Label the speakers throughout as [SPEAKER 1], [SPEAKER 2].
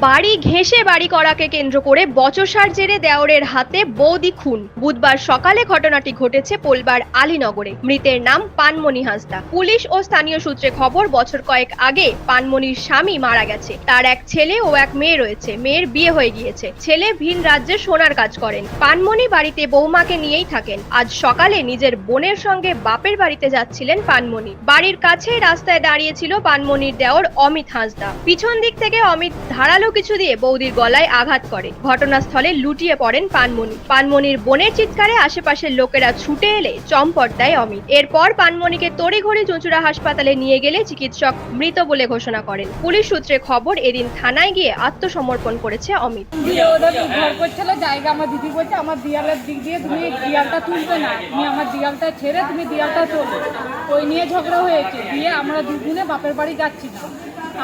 [SPEAKER 1] বাড়ি ঘেঁষে বাড়ি করাকে কেন্দ্র করে বচসার জেরে দেওরের হাতে বৌদি খুন। বুধবার সকালে ঘটনাটি ঘটেছে পোলবার আলীনগরে। মৃতের নাম পানমণি হাঁসদা। পুলিশ ও স্থানীয় সূত্রে খবর, বছর কয়েক আগে পানমণির স্বামী মারা গেছে। তার এক ছেলে ও এক মেয়ে রয়েছে। মেয়ের বিয়ে হয়ে গিয়েছে। ছেলে ভিন রাজ্যে সোনার কাজ করেন। পানমণি বাড়িতে বৌমাকে নিয়েই থাকেন। আজ সকালে নিজের বোনের সঙ্গে বাপের বাড়িতে যাচ্ছিলেন পানমণি। বাড়ির কাছে রাস্তায় দাঁড়িয়েছিল পানমণির দেওর অমিত হাঁসদা। পিছন দিক থেকে অমিত ধারালো কিছু দিয়ে বৌদির গলায় আঘাত করে। ঘটনাস্থলে লুটিয়ে পড়েন পানমণি। পানমণির বোনের চিৎকারে আশেপাশের লোকেরা ছুটে এলে চম্পট দেয় অমিত। এরপর পানমনিকে পানমণিকে তড়িঘড়ি চুঁচুড়া হাসপাতালে নিয়ে গেলে চিকিৎসক মৃত বলে ঘোষণা করেন। পুলিশ সূত্রে খবর, এদিন থানায় গিয়ে আত্মসমর্পণ করেছে অমিত।
[SPEAKER 2] ঘর করছিল, জায়গা আমার দিদি বলছে, আমার দিয়ালের দিক দিয়ে তুমি দিয়ালটা তুলবে না। তুমি আমার দিয়ালটা ছেড়ে তুমি দিয়ালটা তোলো। ওই নিয়ে ঝগড়া হয়েছে, দিয়ে আমরা দুজনে বাপের বাড়ি যাচ্ছি না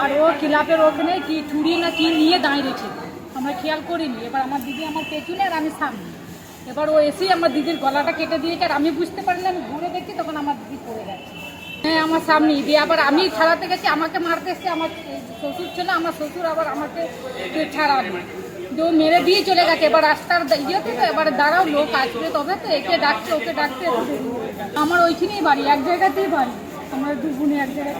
[SPEAKER 2] আর ও ক্লাবের ওখানে কি চুড়ি না কি নিয়ে দাঁড়িয়েছে আমরা খেয়াল করিনি। এবার আমার দিদি আমার পেছনে আর আমি সামনে। এবার ও এসেই আমার দিদির গলাটা কেটে দিয়েছে আর আমি বুঝতে পারিনি, আমি ঘুরে দেখছি তখন আমার দিদি পড়ে গেছে। হ্যাঁ আমার সামনে দিয়ে আবার আমি ছাড়াতে গেছি, আমাকে মারতে এসছে, আমার শ্বশুর ছিল, আমার শ্বশুর আবার আমাকে ছাড়াবে। ও মেরে দিয়ে চলে গেছে। এবার রাস্তার ইয়েতে তো এবার দাঁড়াও, লোক আসবে তবে তো, একে ডাকছে, ওকে গেছে। আমার ওইখানেই বাড়ি, এক জায়গাতেই বাড়ি। আমার দু এক বাড়ি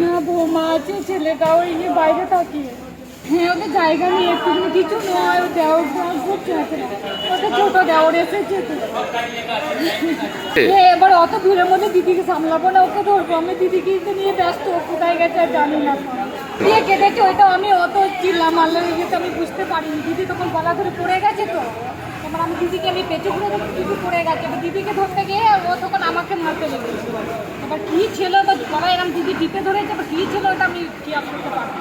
[SPEAKER 2] না বৌমা আছে ছেলেটা ওই নিয়ে বাইরে থাকিয়ে হ্যাঁ ওদের জায়গা নিয়ে একটু কিছু নয় ও দেওয়ার ঘুরছে ওকে ছোট দেওয়ার এসেছে হ্যাঁ, এবার অত ভিড়ের মধ্যে দিদিকে সামলাবো না ওকে ধরবো। আমি দিদিকে নিয়ে ব্যস্ত কোথায় গেছে আর জানি না। দিয়ে কেটেছে ওইটা আমি অত চিল্লা মারলে আমি বুঝতে পারিনি। দিদি তখন গলা ধরে পড়ে গেছে তো। এবার আমি দিদিকে, আমি পেটে ঘুরে দিদি পড়ে গেছে। এবার দিদিকে ধরতে গিয়ে ও তখন আমাকে মারতে লেগেছে এবার কী ছিল? তো গলায় এরকম দিদি টিপে ধরেছে এবার কী ছিল ওটা আমি খেয়াল করতে পারব।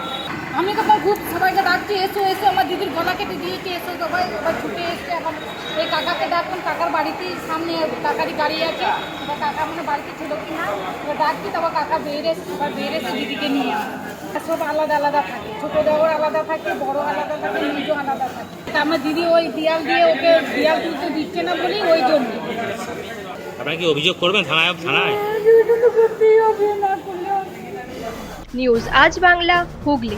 [SPEAKER 2] আমি তখন খুব সবাইকে ডাকছি, এসো এসো, আমার দিদির গলা কেটে দিয়েছে এসো, সবাই এবার ছুটে এসছে। এখন এই কাকাকে ডাকলাম, কাকার বাড়িতেই সামনে কাকারই গাড়ি আছে। এবার কাকা মানে বাড়িতে ছিল কি না এবার ডাকছি তারপর কাকা বের এসে, এবার বের এসে দিদিকে নিয়ে আসে। সব আলাদা আলাদা থাকে। ছোটো দেওয়ার আলাদা থাকে বড় আলাদা থাকে নিজও আলাদা থাকে। তা আমার দিদি ওই দিয়াল দিয়ে ওকে দিয়াল তুলতে দিচ্ছে না বলেই ওই জন্য।
[SPEAKER 3] আপনারা কি অভিযোগ করবেন থানায় থানায়?
[SPEAKER 1] নিউজ আজ বাংলা হুগলি।